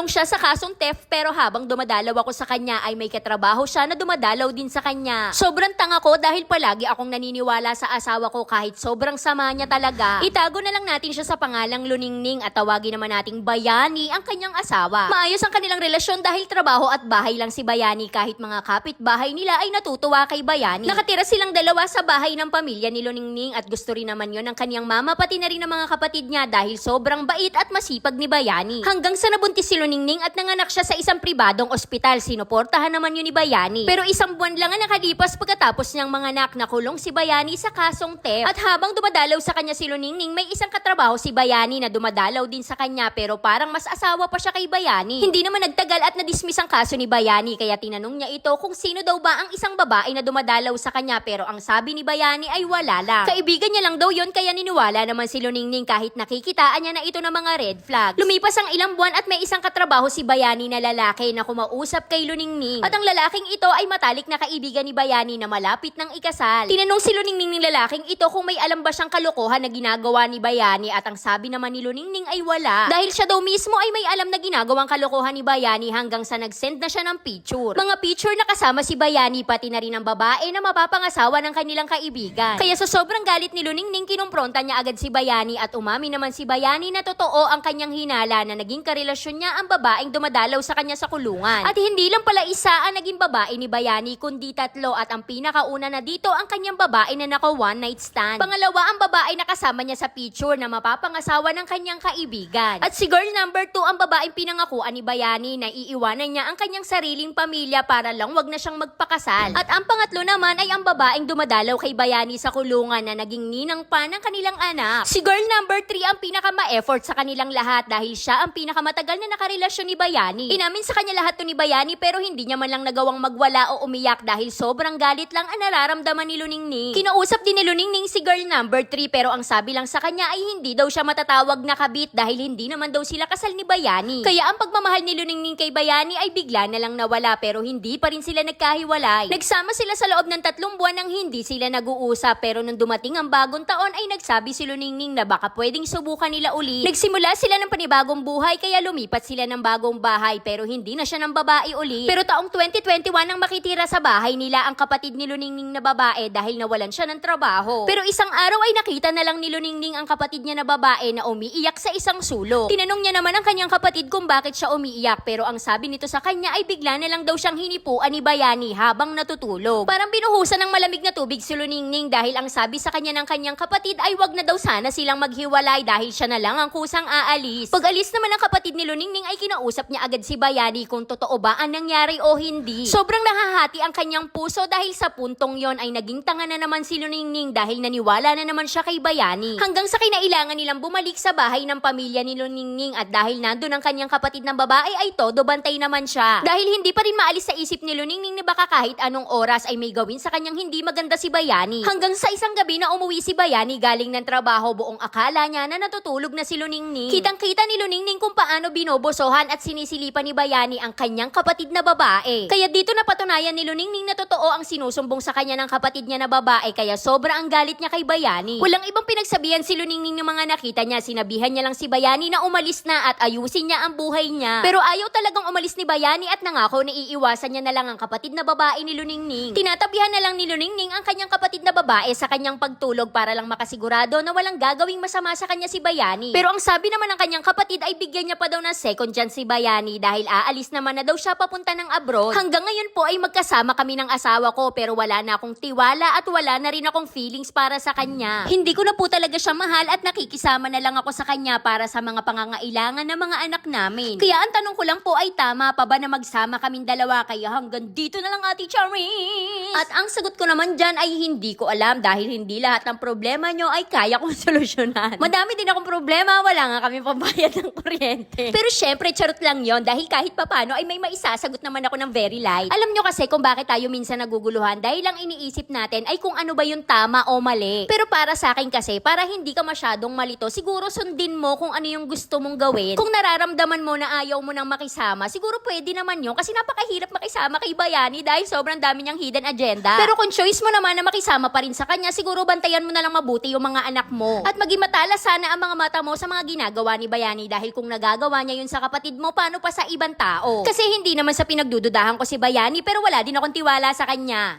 Nakulong siya sa kasong theft pero habang dumadalaw ako sa kanya ay may katrabaho siya na dumadalaw din sa kanya. Sobrang tanga ko dahil palagi akong naniniwala sa asawa ko kahit sobrang sama niya talaga. Itago na lang natin siya sa pangalang Luningning at tawagin naman nating Bayani ang kanyang asawa. Maayos ang kanilang relasyon dahil trabaho at bahay lang si Bayani kahit mga kapitbahay nila ay natutuwa kay Bayani. Nakatira silang dalawa sa bahay ng pamilya ni Luningning at gusto rin naman yon ng kanyang mama pati na rin ng mga kapatid niya dahil sobrang bait at masipag ni Bayani. Hanggang sa nabuntis si Luningning at nanganak siya sa isang pribadong ospital, sinuportahan naman yun ni Bayani. Pero isang buwan lang ang nakalipas pagkatapos niyang manganak na kulong si Bayani sa kasong theft. At habang dumadalaw sa kanya si Luningning, may isang katrabaho si Bayani na dumadalaw din sa kanya pero parang mas asawa pa siya kay Bayani. Hindi naman nagtagal at nadismiss ang kaso ni Bayani kaya tinanong niya ito kung sino daw ba ang isang babae na dumadalaw sa kanya pero ang sabi ni Bayani ay wala lang. Kaibigan niya lang daw yon kaya niniwala naman si Luningning kahit nakikitaan niya na ito ng mga red flags. Lumipas ang ilang buwan at may isang katrabaho si Bayani na lalaki na kumausap kay Luningning. At ang lalaking ito ay matalik na kaibigan ni Bayani na malapit ng ikasal. Tinanong si Luningning ng lalaking ito kung may alam ba siyang kalokohan na ginagawa ni Bayani at ang sabi naman ni Luningning ay wala. Dahil siya daw mismo ay may alam na ginagawang kalokohan ni Bayani hanggang sa nag-send na siya ng picture. Mga picture na kasama si Bayani pati na rin ang babae na mapapangasawa ng kanilang kaibigan. Kaya sa sobrang galit ni Luningning kinumpronta niya agad si Bayani at umami naman si Bayani na totoo ang kanyang hinala na naging karelasyon niya ang babaeng dumadalaw sa kanya sa kulungan. At hindi lang pala isa ang naging babae ni Bayani kundi tatlo at ang pinakauna na dito ang kanyang babae na naka one night stand. Pangalawa ang babae na kasama niya sa picture na mapapangasawa ng kanyang kaibigan. At si girl number two ang babaeng pinangakuan ni Bayani na iiwanan niya ang kanyang sariling pamilya para lang wag na siyang magpakasal. At ang pangatlo naman ay ang babaeng dumadalaw kay Bayani sa kulungan na naging ninang pa ng kanilang anak. Si girl number 3 ang pinaka-ma-effort sa kanilang lahat dahil siya ang pinakamatagal na nakarelasyon ni Bayani. Inamin sa kanya lahat to ni Bayani pero hindi niya man lang nagawang magwala o umiyak dahil sobrang galit lang ang nararamdaman ni Luningning. Kinausap din ni Luningning si girl number 3 pero ang sabi lang sa kanya ay hindi daw siya matatawag na kabit dahil hindi naman daw sila kasal ni Bayani. Kaya ang pagmamahal ni Luningning kay Bayani ay bigla na lang nawala pero hindi pa rin sila nagkahiwalay. Nagsama sila sa loob ng tatlong buwan nang hindi sila nag-uusap pero nung dumating ang bagong taon ay nagsabi si Luningning na baka pwedeng subukan nila uli. Nagsimula sila ng panibagong buhay kaya lumipat sila ng bagong bahay pero hindi na siya ng babae uli. Pero taong 2021 nang makitira sa bahay nila ang kapatid ni Luningning na babae dahil nawalan siya ng trabaho. Pero isang araw ay nakita na lang ni Luningning ang kapatid niya na babae na umiiyak sa isang sulok. Tinanong niya naman ang kanyang kapatid kung bakit siya umiiyak pero ang sabi nito sa kanya ay bigla na lang daw siyang hinipuan ni Bayani habang natutulog. Parang binuhusan ng malamig na tubig si Luningning dahil ang sabi sa kanya ng kanyang kapatid ay wag na daw sana silang maghiwalay dahil siya na lang ang kusang aalis. Pag alis naman ng kapatid ni Luningning ay kinausap niya agad si Bayani kung totoo ba ang nangyari o hindi. Sobrang nahahati ang kanyang puso dahil sa puntong yon ay naging tanga na naman si Luningning dahil naniwala na naman siya kay Bayani. Hanggang sa kinailangan nilang bumalik sa bahay ng pamilya ni Luningning at dahil nandun ang kanyang kapatid ng babae ay todo bantay naman siya. Dahil hindi pa rin maalis sa isip ni Luningning na baka kahit anong oras ay may gawin sa kanyang hindi maganda si Bayani. Hanggang sa isang gabi na umuwi si Bayani galing ng trabaho buong akala niya na natutulog na si Luningning. Kitang-kita ni Luningning kung paano binobosohan at sinisilipan ni Bayani ang kanyang kapatid na babae. Kaya dito napatunayan ni Luningning na totoo ang sinusumbong sa kanya ng kapatid niya na babae kaya sobra ang galit niya kay Bayani. Walang ibang pinagsabihan si Luningning ng mga nakita niya. Sinabihan niya lang si Bayani na umalis na at ayusin niya ang buhay niya. Pero ayaw talagang umalis ni Bayani at nangako na iiwasan niya na lang ang kapatid na babae ni Luningning. Tinatabihan na lang ni Luningning ang kanyang kapatid na babae sa kanyang pagtulog para lang makasigurado na walang gagawing masama sa kanya si Bayani. Pero ang sabi naman ng kanyang kapatid ay bigyan niya pa daw ng second chance si Bayani dahil aalis naman na daw siya papunta ng abroad. Hanggang ngayon po ay magkasama kami ng asawa ko pero wala na akong tiwala at wala na rin akong feelings para sa kanya. Hindi ko na po talaga siya mahal at nakikisama na lang ako sa kanya para sa mga pangangailangan ng mga anak namin. Kaya ang tanong ko lang po ay tama pa ba na magsama kaming dalawa kaya hanggang dito na lang ate Charis? At ang sagot ko naman dyan ay hindi ko alam dahil hindi lahat ng problema nyo ay kaya kong solusyonan. Madami din akong problema, wala nga kami pambayad ng kuryente. Pero syempre, charot lang yon dahil kahit papano ay may maisasagot naman ako ng very light. Alam nyo kasi kung bakit tayo minsan naguguluhan dahil lang iniisip natin ay kung ano ba yung tama o mali. Pero para sa akin kasi, para hindi ka masyadong malito, siguro sundin mo kung ano yung gusto mong gawin. Kung nararamdaman mo na ayaw mo nang makisama, siguro pwede naman yun kasi napakahirap makisama kay Bayani dahil sobrang dami niyang hidden agenda. Pero kung choice mo naman na makisama pa rin sa kanya, siguro bantayan mo na lang mabuti yung mga anak mo. At maging matala sana ang mga mata mo sa mga ginagawa ni Bayani dahil kung nagagawa niya yun sa kapatid mo, paano pa sa ibang tao? Kasi hindi naman sa pinagdududahan ko si Bayani pero wala din akong tiwala sa kanya.